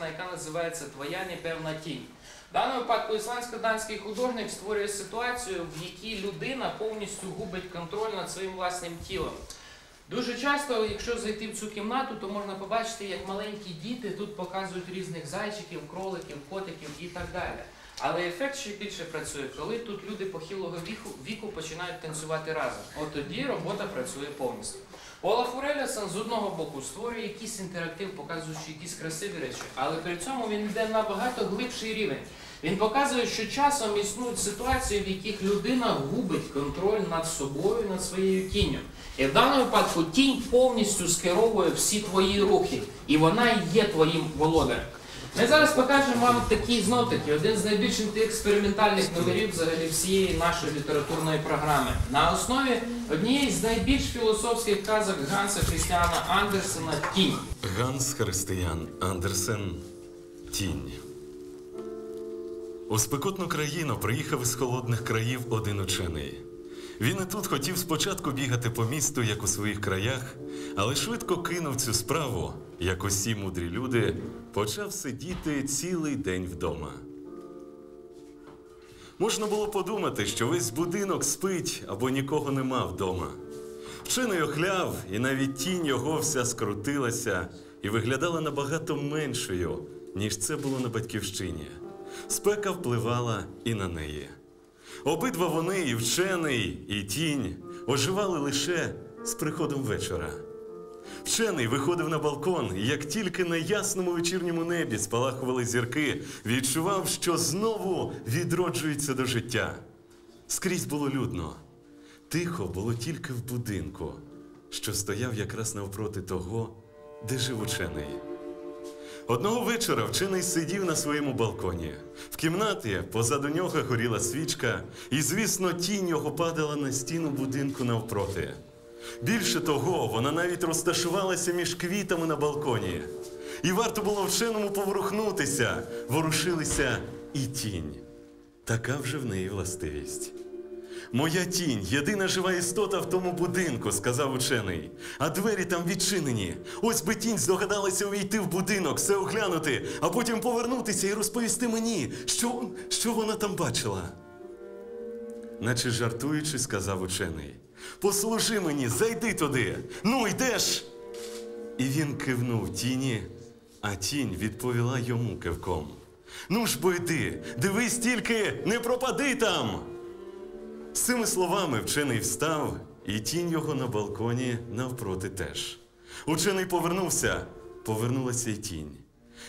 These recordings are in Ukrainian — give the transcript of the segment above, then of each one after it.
картина, яка називається Твоя непевна тінь. В даному випадку ісландсько-данський художник створює ситуацію, в якій людина повністю губить контроль над своїм власним тілом. Дуже часто, якщо зайти в цю кімнату, то можна побачити, як маленькі діти тут показують різних зайчиків, кроликів, котиків і так далі. Але ефект ще більше працює, коли тут люди похилого віку, віку починають танцювати разом. От тоді робота працює повністю. Олаф Урелісон з одного боку створює якийсь інтерактив, показуючи якісь красиві речі, але при цьому він йде на багато глибший рівень. Він показує, що часом існують ситуації, в яких людина губить контроль над собою, над своєю тінню. І в даному випадку тінь повністю скеровує всі твої рухи, і вона є твоїм володарем. Ми зараз покажемо вам такий знов таки один з найбільш експериментальних номерів взагалі всієї нашої літературної програми. На основі однієї з найбільш філософських казок Ганса Христіана Андерсена Тінь. Ганс Християн Андерсен Тінь. У спекотну країну приїхав із холодних країв один учений. Він і тут хотів спочатку бігати по місту, як у своїх краях, але швидко кинув цю справу, як усі мудрі люди, почав сидіти цілий день вдома. Можна було подумати, що весь будинок спить або нікого нема вдома. Вчений охляв, і навіть тінь його вся скрутилася і виглядала набагато меншою, ніж це було на батьківщині. Спека впливала і на неї. Обидва вони, і вчений, і тінь, оживали лише з приходом вечора. Вчений виходив на балкон, і як тільки на ясному вечірньому небі спалахували зірки, відчував, що знову відроджується до життя. Скрізь було людно. Тихо було тільки в будинку, що стояв якраз навпроти того, де жив учений. Одного вечора вчений сидів на своєму балконі. В кімнаті позаду нього горіла свічка, і, звісно, тінь його падала на стіну будинку навпроти. Більше того, вона навіть розташувалася між квітами на балконі. І варто було вченому поворухнутися, ворушилися і тінь. Така вже в неї властивість. Моя тінь, єдина жива істота в тому будинку, сказав учений. А двері там відчинені. Ось би тінь здогадалася увійти в будинок, все оглянути, а потім повернутися і розповісти мені, що, що вона там бачила. Наче жартуючи, сказав учений. Послужи мені, зайди туди. Ну, йдеш. І він кивнув тіні, а тінь відповіла йому кивком. Ну ж бо йди, дивись тільки, не пропади там. З цими словами вчений встав, і тінь його на балконі навпроти теж. Учений повернувся, повернулася й тінь.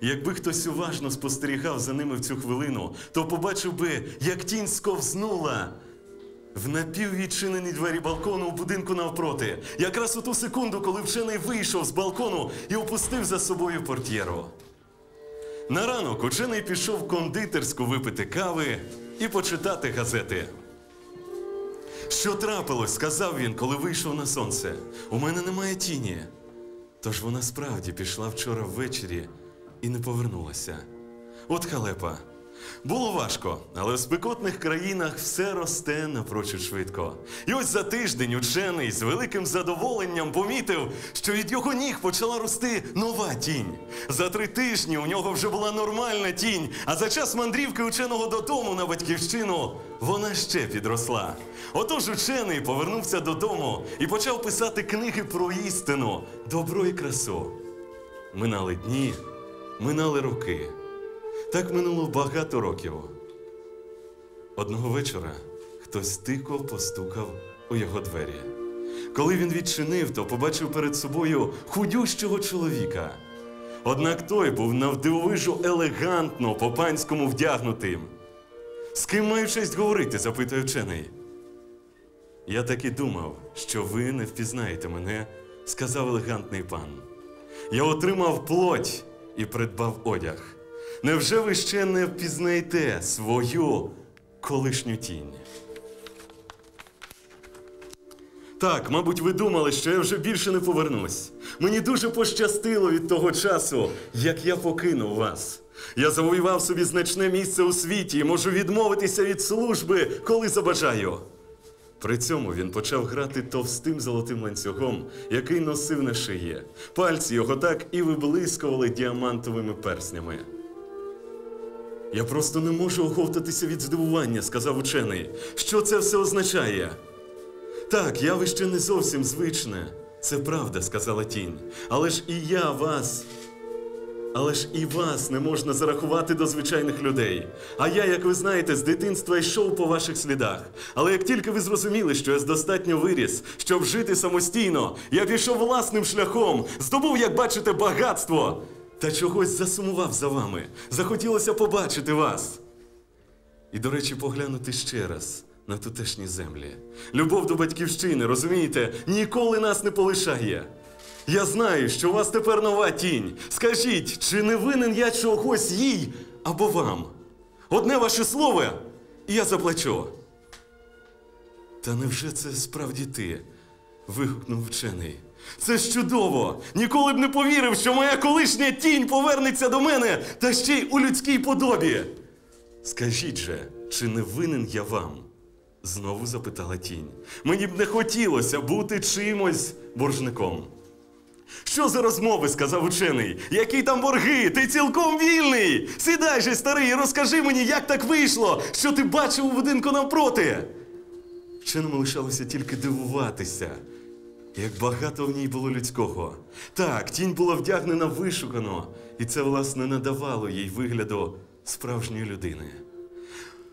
Якби хтось уважно спостерігав за ними в цю хвилину, то побачив би, як тінь сковзнула в напіввідчинені двері балкону у будинку навпроти, якраз у ту секунду, коли вчений вийшов з балкону і опустив за собою портьєру. На ранок учений пішов в кондитерську випити кави і почитати газети. Що трапилось, сказав він, коли вийшов на сонце. У мене немає тіні. Тож вона справді пішла вчора ввечері і не повернулася. От халепа. Було важко, але в спекотних країнах все росте напрочуд швидко. І ось за тиждень учений з великим задоволенням помітив, що від його ніг почала рости нова тінь. За три тижні у нього вже була нормальна тінь, а за час мандрівки ученого додому на батьківщину вона ще підросла. Отож учений повернувся додому і почав писати книги про істину, добро і красу. Минали дні, минали роки. Так минуло багато років. Одного вечора хтось тихо постукав у його двері. Коли він відчинив, то побачив перед собою худющого чоловіка. Однак той був навдивовижу елегантно по панському вдягнутим. З ким маю честь говорити? запитує вчений. Я так і думав, що ви не впізнаєте мене, сказав елегантний пан. Я отримав плоть і придбав одяг. Невже ви ще не впізнаєте свою колишню тінь? Так, мабуть, ви думали, що я вже більше не повернусь. Мені дуже пощастило від того часу, як я покинув вас. Я завоював собі значне місце у світі і можу відмовитися від служби, коли забажаю. При цьому він почав грати товстим золотим ланцюгом, який носив на шиї. Пальці його так і виблискували діамантовими перснями. Я просто не можу оговтатися від здивування, сказав учений. Що це все означає? Так, явище не зовсім звичне. Це правда, сказала тінь. Але ж і я вас. Але ж і вас не можна зарахувати до звичайних людей. А я, як ви знаєте, з дитинства йшов по ваших слідах. Але як тільки ви зрозуміли, що я достатньо виріс, щоб жити самостійно, я пішов власним шляхом, здобув, як бачите, багатство. Та чогось засумував за вами. Захотілося побачити вас. І, до речі, поглянути ще раз на тутешні землі. Любов до батьківщини, розумієте, ніколи нас не полишає. Я знаю, що у вас тепер нова тінь. Скажіть, чи не винен я чогось їй або вам? Одне ваше слово, і я заплачу. Та невже це справді ти? вигукнув вчений. Це ж чудово! Ніколи б не повірив, що моя колишня тінь повернеться до мене та ще й у людській подобі. Скажіть же, чи не винен я вам? Знову запитала тінь. Мені б не хотілося бути чимось боржником. Що за розмови? сказав учений. Які там борги? Ти цілком вільний. Сідай же, старий, і розкажи мені, як так вийшло, що ти бачив у будинку навпроти. Вченому лишалося тільки дивуватися, як багато в ній було людського. Так, тінь була вдягнена вишукано, і це, власне, надавало їй вигляду справжньої людини.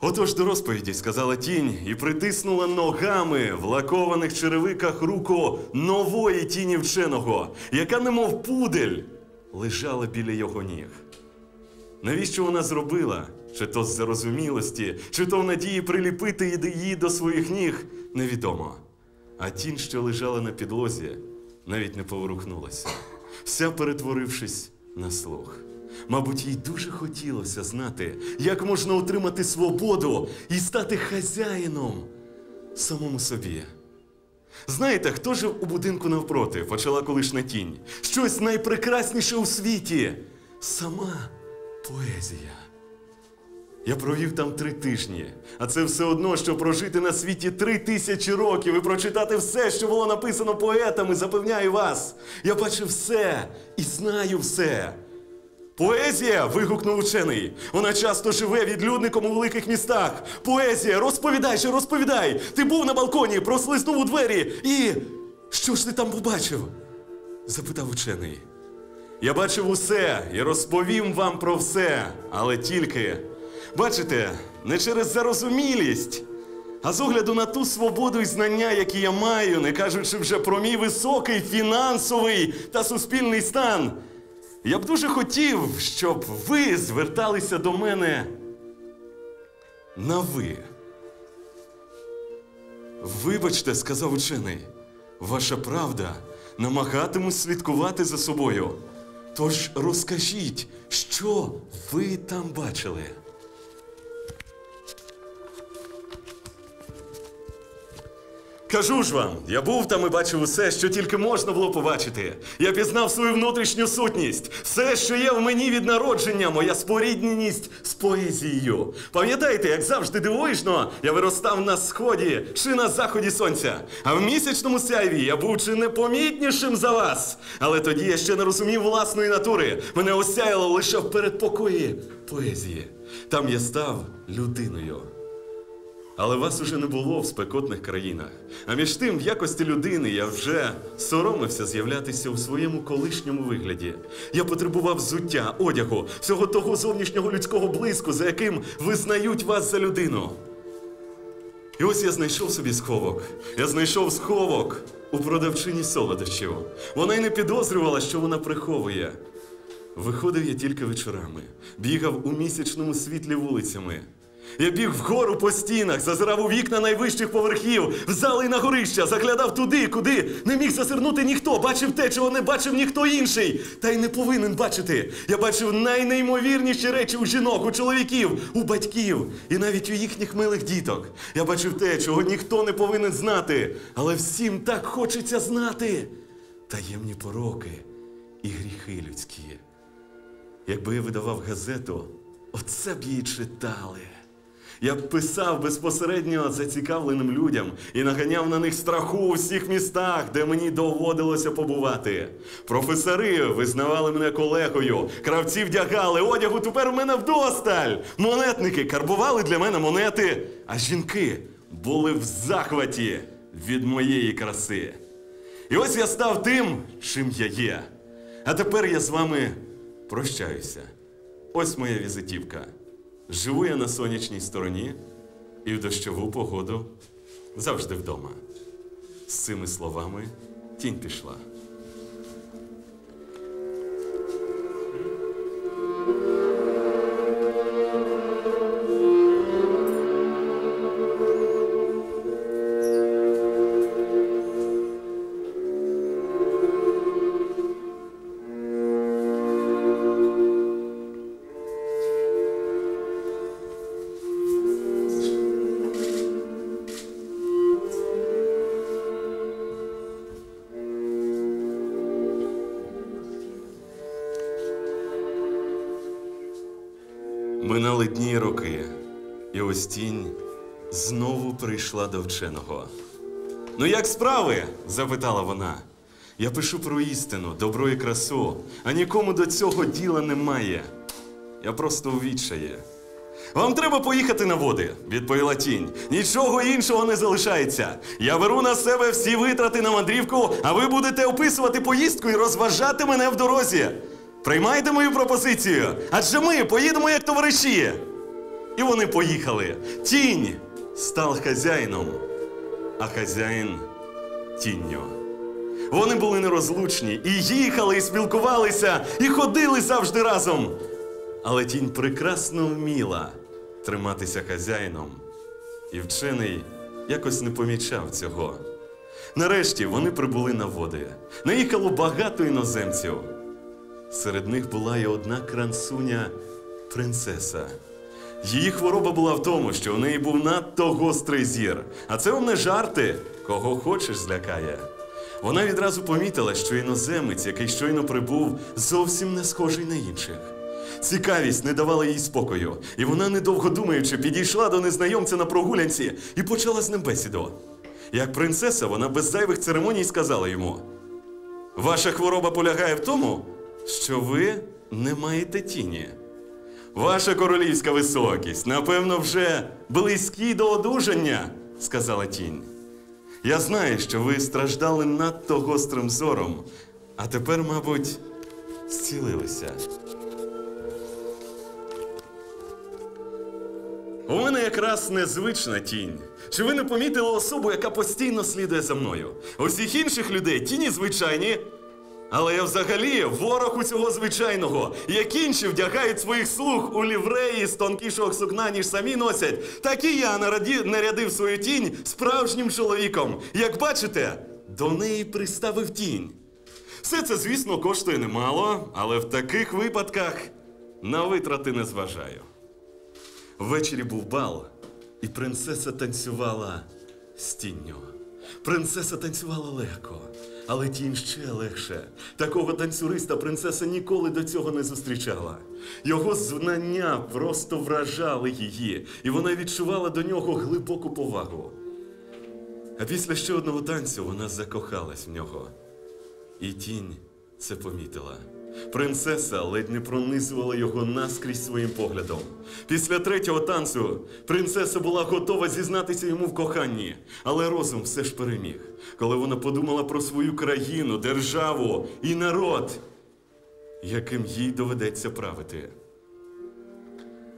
Отож до розповіді, сказала тінь, і притиснула ногами в лакованих черевиках руку нової тіні вченого, яка, немов пудель, лежала біля його ніг. Навіщо вона зробила? Чи то з зарозумілості, чи то в надії приліпити її до своїх ніг, невідомо. А тінь, що лежала на підлозі, навіть не поворухнулася, вся перетворившись на слух. Мабуть, їй дуже хотілося знати, як можна отримати свободу і стати хазяїном самому собі. Знаєте, хто жив у будинку навпроти, почала колишня тінь. Щось найпрекрасніше у світі. Сама поезія. Я провів там три тижні, а це все одно, що прожити на світі три тисячі років і прочитати все, що було написано поетами, запевняю вас. Я бачив все і знаю все. Поезія. вигукнув учений. Вона часто живе відлюдником у великих містах. Поезія, розповідай же, розповідай. Ти був на балконі, прослизнув у двері і. Що ж ти там побачив? запитав учений. Я бачив усе і розповім вам про все, але тільки, бачите, не через зарозумілість, а з огляду на ту свободу і знання, які я маю, не кажучи вже про мій високий фінансовий та суспільний стан. Я б дуже хотів, щоб ви зверталися до мене на ви. Вибачте, сказав учений, ваша правда намагатимусь слідкувати за собою. Тож розкажіть, що ви там бачили? Кажу ж вам, я був там і бачив усе, що тільки можна було побачити. Я пізнав свою внутрішню сутність, все, що є в мені від народження, моя спорідненість з поезією. Пам'ятаєте, як завжди дивовижно, я виростав на сході чи на заході сонця, а в місячному сяйві я був чи не помітнішим за вас. Але тоді я ще не розумів власної натури. Мене осяяло лише в передпокої поезії. Там я став людиною. Але вас уже не було в спекотних країнах. А між тим, в якості людини я вже соромився з'являтися у своєму колишньому вигляді. Я потребував взуття, одягу, всього того зовнішнього людського блиску, за яким визнають вас за людину. І ось я знайшов собі сховок. Я знайшов сховок у продавчині солодощів. Вона й не підозрювала, що вона приховує. Виходив я тільки вечорами, бігав у місячному світлі вулицями. Я біг вгору по стінах, зазирав у вікна найвищих поверхів, в зали і на горища, заглядав туди, куди не міг зазирнути ніхто, бачив те, чого не бачив ніхто інший. Та й не повинен бачити. Я бачив найнеймовірніші речі у жінок, у чоловіків, у батьків і навіть у їхніх милих діток. Я бачив те, чого ніхто не повинен знати, але всім так хочеться знати. Таємні пороки і гріхи людські. Якби я видавав газету, оце б її читали. Я писав безпосередньо зацікавленим людям і наганяв на них страху у всіх містах, де мені доводилося побувати. Професори визнавали мене колегою, кравці вдягали, одягу тепер у мене вдосталь. Монетники карбували для мене монети, а жінки були в захваті від моєї краси. І ось я став тим, чим я є. А тепер я з вами прощаюся. Ось моя візитівка. Живу я на сонячній стороні і в дощову погоду завжди вдома. З цими словами тінь пішла. Минали дні роки, і ось тінь знову прийшла до вченого. Ну, як справи? запитала вона. Я пишу про істину, добро і красу, а нікому до цього діла немає. Я просто у відчаї. Вам треба поїхати на води, відповіла тінь. Нічого іншого не залишається. Я беру на себе всі витрати на мандрівку, а ви будете описувати поїздку і розважати мене в дорозі. Приймайте мою пропозицію, адже ми поїдемо як товариші. І вони поїхали. Тінь став хазяїном, а хазяїн тінню. Вони були нерозлучні і їхали, і спілкувалися, і ходили завжди разом. Але тінь прекрасно вміла триматися хазяїном, і вчений якось не помічав цього. Нарешті вони прибули на води. Наїхало багато іноземців. Серед них була і одна крансуня принцеса. Її хвороба була в тому, що у неї був надто гострий зір. А це вам не жарти, кого хочеш злякає. Вона відразу помітила, що іноземець, який щойно прибув, зовсім не схожий на інших. Цікавість не давала їй спокою, і вона, недовго думаючи, підійшла до незнайомця на прогулянці і почала з ним бесіду. Як принцеса, вона без зайвих церемоній сказала йому: Ваша хвороба полягає в тому, що ви не маєте тіні. Ваша королівська високість, напевно, вже близькі до одужання, сказала тінь. Я знаю, що ви страждали надто гострим зором, а тепер, мабуть, зцілилися. У мене якраз незвична тінь. Чи ви не помітили особу, яка постійно слідує за мною? У всіх інших людей тіні звичайні. Але я взагалі ворог усього звичайного, як інші вдягають своїх слуг у лівреї з тонкішого сукна, ніж самі носять, так і я нараді- нарядив свою тінь справжнім чоловіком. Як бачите, до неї приставив тінь. Все це, звісно, коштує немало, але в таких випадках на витрати не зважаю. Ввечері був бал, і принцеса танцювала з тінню. Принцеса танцювала легко, але тінь ще легше. Такого танцюриста принцеса ніколи до цього не зустрічала. Його знання просто вражали її, і вона відчувала до нього глибоку повагу. А після ще одного танцю вона закохалась в нього. І тінь це помітила. Принцеса ледь не пронизувала його наскрізь своїм поглядом. Після третього танцю принцеса була готова зізнатися йому в коханні, але розум все ж переміг, коли вона подумала про свою країну, державу і народ, яким їй доведеться правити.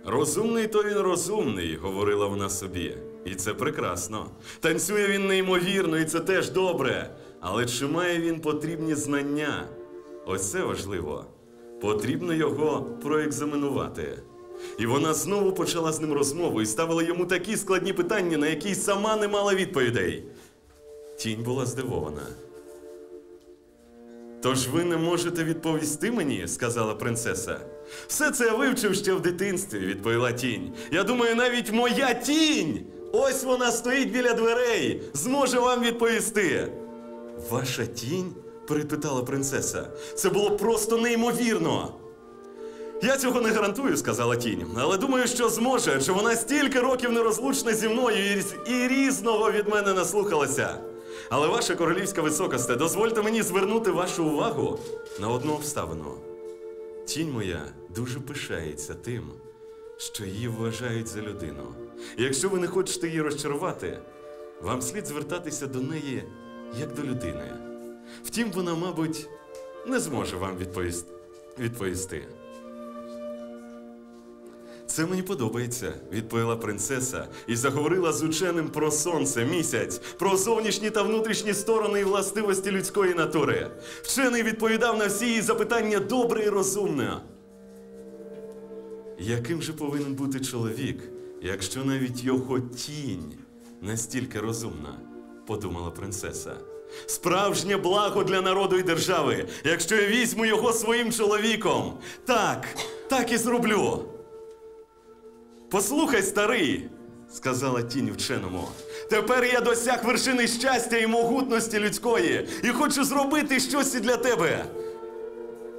Розумний то він розумний, говорила вона собі. І це прекрасно. Танцює він неймовірно, і це теж добре. Але чи має він потрібні знання? Ось це важливо. Потрібно його проекзаменувати. І вона знову почала з ним розмову і ставила йому такі складні питання, на які сама не мала відповідей. Тінь була здивована. Тож ви не можете відповісти мені, сказала принцеса. Все це я вивчив ще в дитинстві, відповіла тінь. Я думаю, навіть моя тінь. Ось вона стоїть біля дверей, зможе вам відповісти. Ваша тінь? Перепитала принцеса. Це було просто неймовірно. Я цього не гарантую, сказала тінь, але думаю, що зможе, адже вона стільки років нерозлучна зі мною і, і різного від мене наслухалася. Але ваша королівська високосте, дозвольте мені звернути вашу увагу на одну обставину. Тінь моя дуже пишається тим, що її вважають за людину. І якщо ви не хочете її розчарувати, вам слід звертатися до неї як до людини. Втім, вона, мабуть, не зможе вам відповісти. Це мені подобається, відповіла принцеса і заговорила з ученим про сонце, місяць, про зовнішні та внутрішні сторони і властивості людської натури. Вчений відповідав на всі її запитання добре і розумно. Яким же повинен бути чоловік, якщо навіть його тінь настільки розумна, подумала принцеса. Справжнє благо для народу і держави, якщо я візьму його своїм чоловіком. Так, так і зроблю. Послухай, старий, сказала тінь вченому. Тепер я досяг вершини щастя і могутності людської, і хочу зробити щось і для тебе.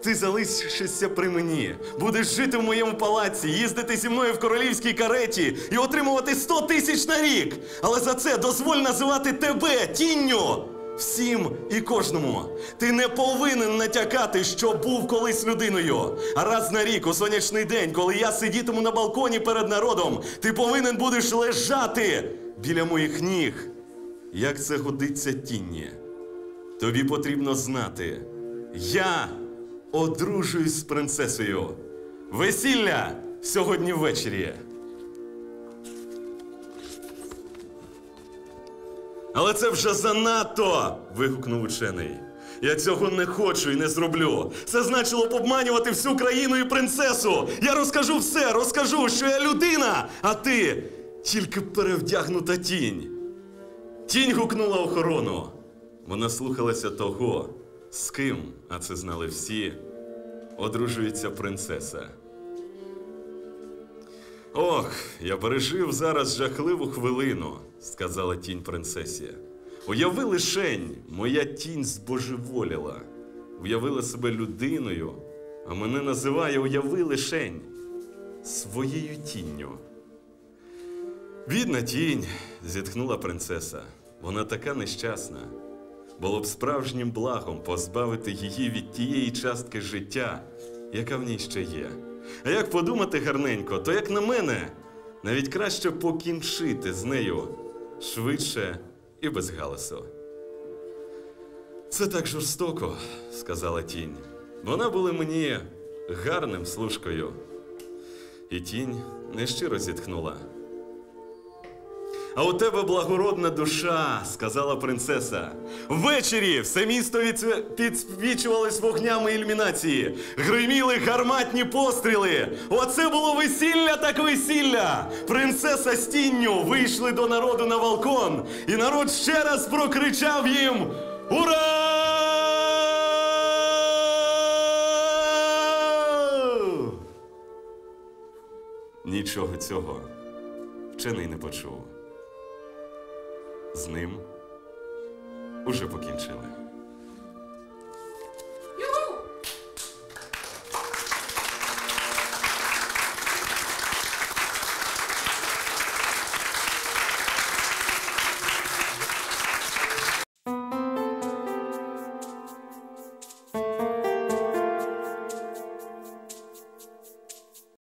Ти залишишся при мені, будеш жити в моєму палаці, їздити зі мною в королівській кареті і отримувати 100 тисяч на рік. Але за це дозволь називати тебе тінню. Всім і кожному. Ти не повинен натякати, що був колись людиною. Раз на рік, у сонячний день, коли я сидітиму на балконі перед народом, ти повинен будеш лежати біля моїх ніг. Як це годиться тінні? Тобі потрібно знати. Я одружуюсь з принцесою. Весілля сьогодні ввечері. Але це вже занадто. вигукнув учений. Я цього не хочу і не зроблю. Це значило б обманювати всю країну і принцесу. Я розкажу все, розкажу, що я людина, а ти тільки перевдягнута тінь. Тінь гукнула охорону. Вона слухалася того, з ким, а це знали всі, одружується принцеса. Ох, я пережив зараз жахливу хвилину, сказала тінь принцесі. Уяви лишень, моя тінь збожеволіла. Уявила себе людиною, а мене називає уяви лишень своєю тінню. Бідна тінь, зітхнула принцеса. Вона така нещасна. Було б справжнім благом позбавити її від тієї частки життя, яка в ній ще є. А як подумати гарненько, то як на мене, навіть краще покінчити з нею швидше і без галасу. Це так жорстоко, сказала тінь. Вона була мені гарним служкою. І тінь нещиро зітхнула. А у тебе благородна душа, сказала принцеса. Ввечері все місто відсві- підсвічувалось вогнями ілюмінації. Гриміли гарматні постріли. Оце було весілля так весілля. Принцеса з тінню вийшли до народу на балкон, і народ ще раз прокричав їм Ура! Нічого цього вчений не почув. З ним уже покінчили.